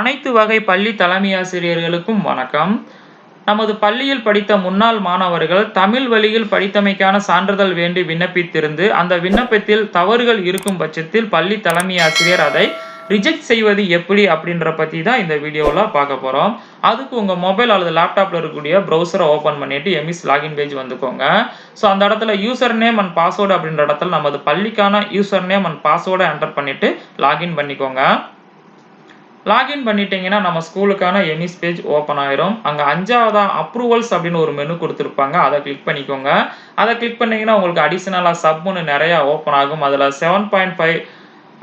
அனைத்து வகை பள்ளி தலைமை ஆசிரியர்களுக்கும் வணக்கம். நமது பள்ளியில் படித்த முன்னாள் மாணவர்கள் தமிழ் வழியில் படித்தமைக்கான சான்றிதழ் வேண்டி விண்ணப்பித்திருந்து அந்த விண்ணப்பத்தில் தவறுகள் இருக்கும் பட்சத்தில் பள்ளி தலைமை ஆசிரியர் அதை ரிஜெக்ட் செய்வது எப்படி அப்படின்ற பற்றி தான் இந்த வீடியோவில் பார்க்க போகிறோம் அதுக்கு உங்கள் மொபைல் அல்லது லேப்டாப்பில் இருக்கக்கூடிய ப்ரௌசரை ஓப்பன் பண்ணிவிட்டு எம்இஸ் லாகின் பேஜ் வந்துக்கோங்க. ஸோ அந்த இடத்துல யூசர் நேம் அண்ட் பாஸ்வேர்டு அப்படின்ற இடத்துல நமது பள்ளிக்கான யூசர் நேம் அண்ட் பாஸ்வேர்டை என்டர் பண்ணிவிட்டு லாகின் பண்ணிக்கோங்க. லாகின் பண்ணிட்டீங்கன்னா நம்ம ஸ்கூலுக்கான எமிஸ் பேஜ் ஓப்பன் ஆயிரும். அங்கே அஞ்சாவதா அப்ரூவல்ஸ் அப்படின்னு ஒரு மெனு கொடுத்துருப்பாங்க. அதை கிளிக் பண்ணிக்கோங்க. அதை கிளிக் பண்ணீங்கன்னா உங்களுக்கு அடிஷ்னலாக சப்னு நிறையா ஓப்பன் ஆகும். அதில் seven point five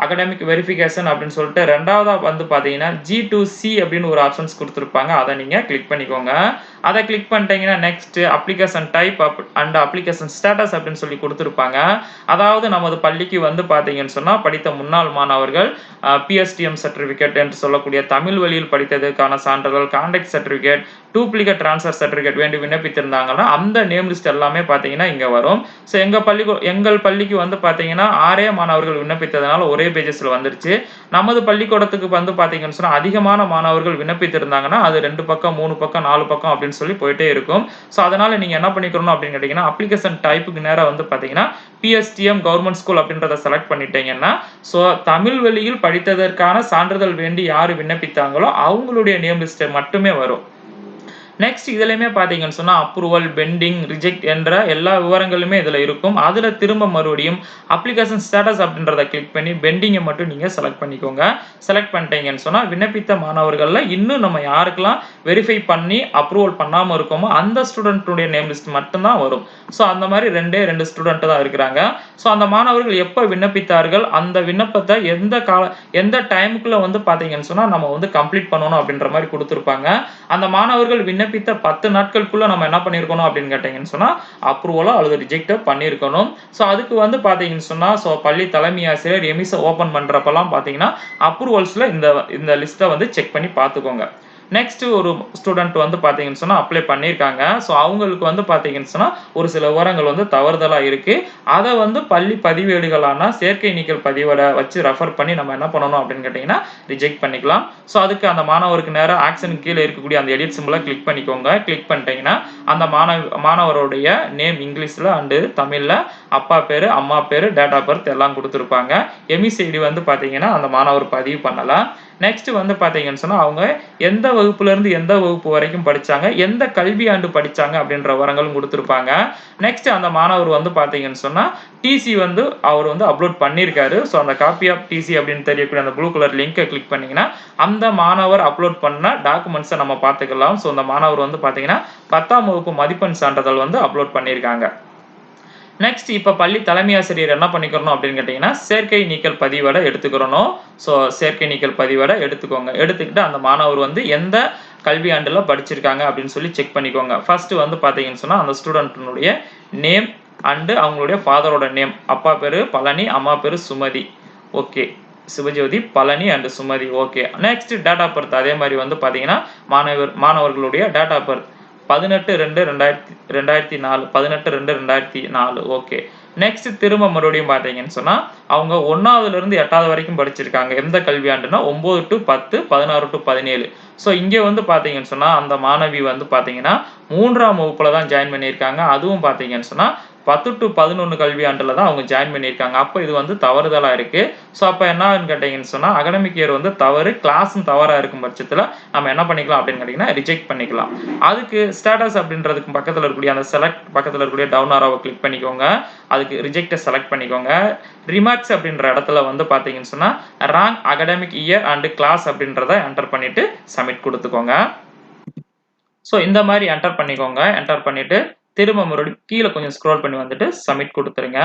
academic verification அப்படின்னு சொல்லிட்டு ரெண்டாவதாக வந்து பார்த்தீங்கன்னா ஜி டு சி அப்படின்னு ஒரு ஆப்ஷன்ஸ் கொடுத்துருப்பாங்க. அதை நீங்கள் கிளிக் பண்ணிக்கோங்க. அதை கிளிக் பண்ணிட்டீங்கன்னா next application type up and application status அப்படின்னு சொல்லி கொடுத்துருப்பாங்க. அதாவது நமது பள்ளிக்கு வந்து பார்த்தீங்கன்னு சொன்னால் படித்த முன்னாள் மாணவர்கள் பிஎஸ்டிஎம் சர்டிஃபிகேட் என்று சொல்லக்கூடிய தமிழ் வழியில் படித்ததற்கான சான்றிதழ் conduct certificate duplicate transfer certificate வேண்டி விண்ணப்பித்திருந்தாங்கன்னா அந்த நேம் லிஸ்ட் எல்லாமே பார்த்தீங்கன்னா இங்கே வரும். ஸோ எங்கள் பள்ளிக்கு எங்கள் பள்ளிக்கு வந்து பார்த்தீங்கன்னா ஆறே மாணவர்கள் விண்ணப்பித்ததுனால ஒரே பேஜஸில் வந்துருச்சு. நமது பள்ளிக்கூடத்துக்கு வந்து பார்த்தீங்கன்னு சொன்னால் அதிகமான மாணவர்கள் விண்ணப்பித்திருந்தாங்கன்னா அது ரெண்டு பக்கம் மூணு பக்கம் நாலு பக்கம் அப்படின்னு சொல்லி போயிட்டே இருக்கும். ஸோ அதனால் நீங்கள் என்ன பண்ணிக்கணும் அப்படின்னு கேட்டிங்கன்னா அப்ளிகேஷன் டைப்புக்கு நேராக வந்து பார்த்தீங்கன்னா பிஎஸ்டிஎம் கவர்மெண்ட் ஸ்கூல் அப்படின்றத செலக்ட் பண்ணிட்டீங்கன்னா ஸோ தமிழ் வழியில் படித்ததற்கான சான்றிதழ் வேண்டி யார் விண்ணப்பித்தாங்களோ அவங்களுடைய நேம் லிஸ்ட்டை மட்டுமே வரும். நெக்ஸ்ட் இதுலையுமே பார்த்தீங்கன்னு சொன்னால் அப்ரூவல் பெண்டிங் ரிஜெக்ட் என்ற எல்லா விவரங்களுமே இதில் இருக்கும். அதில் திரும்ப மறுபடியும் அப்ளிகேஷன் ஸ்டேட்டஸ் அப்படின்றத கிளிக் பண்ணி பெண்டிங்கை மட்டும் நீங்கள் செலக்ட் பண்ணிக்கோங்க. செலக்ட் பண்ணிட்டீங்கன்னு சொன்னால் விண்ணப்பித்த மாணவர்களில் இன்னும் நம்ம யாருக்கெல்லாம் வெரிஃபை பண்ணி அப்ரூவல் பண்ணாமல் இருக்கோமோ அந்த ஸ்டூடெண்ட்டுடைய நேம் லிஸ்ட் மட்டும்தான் வரும். ஸோ அந்த மாதிரி ரெண்டே ரெண்டு ஸ்டூடெண்ட்டு தான் இருக்கிறாங்க. ஸோ அந்த மாணவர்கள் எப்போ விண்ணப்பித்தார்கள் அந்த விண்ணப்பத்தை எந்த கால எந்த டைமுக்குள்ளே வந்து பார்த்தீங்கன்னு சொன்னால் நம்ம வந்து கம்ப்ளீட் பண்ணணும் அப்படின்ற மாதிரி கொடுத்துருப்பாங்க. அந்த மாணவர்கள் விண்ணப்பித்த பத்து நாட்களுக்குள்ள நம்ம என்ன பண்ணியிருக்கணும் அப்படின்னு கேட்டீங்கன்னு சொன்னா அப்ரூவலோ அல்லது ரிஜெக்டோ பண்ணியிருக்கணும் ஸோ அதுக்கு வந்து பார்த்தீங்கன்னு சொன்னா ஸோ பள்ளி தலைமை ஆசிரியர் எமிஸை ஓப்பன் பண்றப்பெல்லாம் பார்த்தீங்கன்னா அப்ரூவல்ஸ்ல இந்த இந்த லிஸ்ட்டை வந்து செக் பண்ணி பார்த்துக்கோங்க நெக்ஸ்ட் ஒரு ஸ்டூடெண்ட் வந்து பார்த்தீங்கன்னு சொன்னால் அப்ளை பண்ணியிருக்காங்க. ஸோ அவங்களுக்கு வந்து பார்த்தீங்கன்னு சொன்னால் ஒரு சில விவரங்கள் வந்து தவறுதலாக இருக்குது அதை வந்து பள்ளி பதிவேடுகளான செயற்கை நீக்கல் பதிவேடை வச்சு ரெஃபர் பண்ணி நம்ம என்ன பண்ணணும் அப்படின்னு கேட்டிங்கன்னா ரிஜெக்ட் பண்ணிக்கலாம். ஸோ அதுக்கு அந்த மாணவருக்கு நேரம் ஆக்ஷன் கீழே இருக்கக்கூடிய அந்த எடிட் சிம்பிளை கிளிக் பண்ணிக்கோங்க. கிளிக் பண்ணிட்டீங்கன்னா அந்த மாணவ மாணவருடைய நேம் இங்கிலீஷில் அண்டு தமிழில் அப்பா பேர் அம்மா பேர் டேட் ஆஃப் பர்த் எல்லாம் கொடுத்துருப்பாங்க. எமிசைடி வந்து பார்த்தீங்கன்னா அந்த மாணவர் பதிவு பண்ணலாம். நெக்ஸ்ட் வந்து பார்த்தீங்கன்னு சொன்னால் அவங்க எந்த வகுப்புலேருந்து எந்த வகுப்பு வரைக்கும் படித்தாங்க எந்த கல்வி ஆண்டு படித்தாங்க அப்படின்ற விவரங்களும் கொடுத்துருப்பாங்க. நெக்ஸ்ட் அந்த மாணவர் வந்து பார்த்தீங்கன்னு சொன்னால் டிசி வந்து அவர் வந்து அப்லோட் பண்ணியிருக்காரு. ஸோ அந்த காப்பி ஆஃப் டிசி அப்படின்னு தெரியக்கூடிய அந்த ப்ளூ கலர் லிங்கை கிளிக் பண்ணிங்கன்னா அந்த மாணவர் அப்லோட் பண்ண டாக்குமெண்ட்ஸை நம்ம பார்த்துக்கலாம். ஸோ அந்த மாணவர் வந்து பார்த்தீங்கன்னா பத்தாம் வகுப்பு மதிப்பெண் சான்றிதழ் வந்து அப்லோட் பண்ணியிருக்காங்க. நெக்ஸ்ட் இப்போ பள்ளி தலைமை ஆசிரியர் என்ன பண்ணிக்கிறணும் அப்படின்னு கேட்டிங்கன்னா சேர்க்கை நீக்கல் பதிவேடை எடுத்துக்கிறணும் ஸோ செயற்கை நீக்கல் பதிவேடை எடுத்துக்கோங்க. எடுத்துக்கிட்டு அந்த மாணவர் வந்து எந்த கல்வி ஆண்டில் படிச்சிருக்காங்க அப்படின்னு சொல்லி செக் பண்ணிக்கோங்க. ஃபர்ஸ்ட் வந்து பார்த்தீங்கன்னு சொன்னால் அந்த ஸ்டூடெண்ட்டினுடைய நேம் அண்டு அவங்களுடைய ஃபாதரோட நேம் அப்பா பேர் பழனி அம்மா பேர் Sumathi. Okay Sivajothi Palani and Sumathi. Okay next date of birth அதே மாதிரி வந்து பார்த்தீங்கன்னா மாணவர் மாணவர்களுடைய டேட் ஆஃப் பர்த் பதினெட்டு ரெண்டு ரெண்டாயிரத்தி ரெண்டாயிரத்தி நாலு பதினெட்டு ரெண்டு ரெண்டாயிரத்தி நாலு. ஓகே நெக்ஸ்ட் திரும்ப மறுபடியும் பார்த்தீங்கன்னு சொன்னால் அவங்க ஒன்றாவதுல இருந்து எட்டாவது வரைக்கும் படிச்சிருக்காங்க. எந்த கல்வியாண்டுனா ஒம்பது டு பத்து பதினாறு டு பதினேழு. ஸோ இங்கே வந்து பார்த்தீங்கன்னு சொன்னால் அந்த மாணவி வந்து பார்த்தீங்கன்னா மூன்றாம் வகுப்பில் தான் ஜாயின் பண்ணியிருக்காங்க. அதுவும் பார்த்தீங்கன்னு சொன்னால் பத்து டு பதினொன்று கல்வியாண்டில் தான் அவங்க ஜாயின் பண்ணியிருக்காங்க. அப்போ இது வந்து தவறுதலாக இருக்குது ஸோ அப்போ என்னன்னு கேட்டிங்கன்னு சொன்னால் அகடமிக் இயர் வந்து தவறு கிளாஸும் தவறாக இருக்கும் பட்சத்தில் நம்ம என்ன பண்ணிக்கலாம் அப்படின்னு கேட்டிங்கன்னா ரிஜெக்ட் பண்ணிக்கலாம். அதுக்கு ஸ்டேட்டஸ் அப்படின்றதுக்கு பக்கத்தில் இருக்கக்கூடிய அந்த செலக்ட் பக்கத்தில் இருக்கக்கூடிய டவுன் ஆரோவை கிளிக் பண்ணிக்கோங்க. அதுக்கு ரிஜெக்டை செலக்ட் பண்ணிக்கோங்க. ரிமார்க்ஸ் அப்படின்ற இடத்துல வந்து பார்த்தீங்கன்னு சொன்னால் wrong academic year and class அப்படின்றத என்டர் பண்ணிவிட்டு சப்மிட் கொடுத்துக்கோங்க. ஸோ இந்த மாதிரி என்டர் பண்ணிக்கோங்க. என்டர் பண்ணிவிட்டு திரும்ப மறுபடியும் கீழே கொஞ்சம் ஸ்க்ரோல் பண்ணி வந்துட்டு சப்மிட் கொடுத்துருங்க.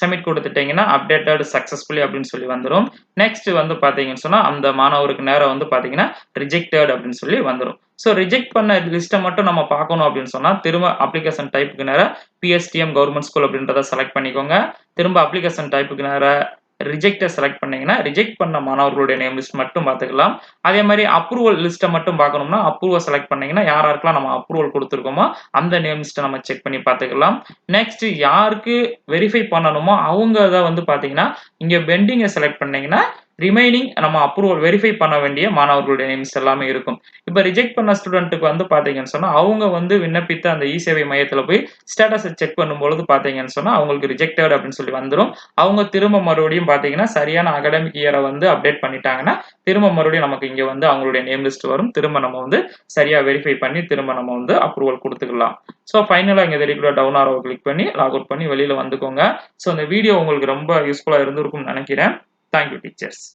சப்மிட் கொடுத்துட்டீங்கன்னா அப்டேட்டட் சக்ஸஸ்ஃபுல்லி அப்படின்னு சொல்லி வந்துடும் நெக்ஸ்ட் வந்து பார்த்தீங்கன்னு சொன்னால் அந்த மாணவருக்கு நேரம் வந்து பார்த்தீங்கன்னா ரிஜெக்டட் அப்படின்னு சொல்லி வந்துடும் ஸோ ரிஜெக்ட் பண்ண லிஸ்ட்டை மட்டும் நம்ம பார்க்கணும் அப்படின்னு சொன்னால் திரும்ப அப்ளிகேஷன் டைப்புக்கு நேரம் பிஎஸ்டிஎம் கவர்மெண்ட் ஸ்கூல் அப்படின்றத செலக்ட் பண்ணிக்கோங்க. திரும்ப அப்ளிகேஷன் டைப்புக்கு நேரம் ரிஜெக்டை செலக்ட் பண்ணீங்கன்னா ரிஜெக்ட் பண்ண மாணவர்களுடைய நேம் லிஸ்ட் மட்டும் பார்த்துக்கலாம். அதே மாதிரி அப்ரூவல் லிஸ்ட்டை மட்டும் பார்க்கணும்னா அப்ரூவல் செலக்ட் பண்ணீங்கன்னா யார் யாருக்கெல்லாம் நம்ம அப்ரூவல் கொடுத்துருக்கோமோ அந்த நேம் லிஸ்ட்டை நம்ம செக் பண்ணி பார்த்துக்கலாம். நெக்ஸ்ட் யாருக்கு வெரிஃபை பண்ணணுமோ அவங்க தான் வந்து பார்த்தீங்கன்னா இங்கே பெண்டிங்கை செலக்ட் பண்ணீங்கன்னா ரிமைனிங் நம்ம அப்ரூவல் வெரிஃபை பண்ண வேண்டிய மாணவர்களுடைய நேம்ஸ் எல்லாமே இருக்கும். இப்போ ரிஜெக்ட் பண்ண ஸ்டூடெண்ட்டுக்கு வந்து பார்த்தீங்கன்னு சொன்னால் அவங்க வந்து விண்ணப்பித்த அந்த இ சேவை மையத்தில் போய் ஸ்டேட்டஸை செக் பண்ணும்பொழுது பார்த்தீங்கன்னு சொன்னால் அவங்களுக்கு ரிஜெக்டட் அப்படின்னு சொல்லி வந்துடும் அவங்க திரும்ப மறுபடியும் பார்த்தீங்கன்னா சரியான அகாடமிக் இயரை வந்து அப்டேட் பண்ணிட்டாங்கன்னா திரும்ப மறுபடியும் நமக்கு இங்கே வந்து அவங்களுடைய நேம் லிஸ்ட் வரும். திரும்ப நம்ம வந்து சரியாக வெரிஃபை பண்ணி திரும்ப நம்ம வந்து அப்ரூவல் கொடுத்துக்கலாம். ஸோ ஃபைனலாக இங்கே ரெகுலர் டவுன் ஆரோ கிளிக் பண்ணி லாக் அவுட் பண்ணி வெளியில் வந்துக்கோங்க. ஸோ இந்த வீடியோ உங்களுக்கு ரொம்ப யூஸ்ஃபுல்லாக இருந்திருக்கும்னு நினைக்கிறேன். Thank you teachers.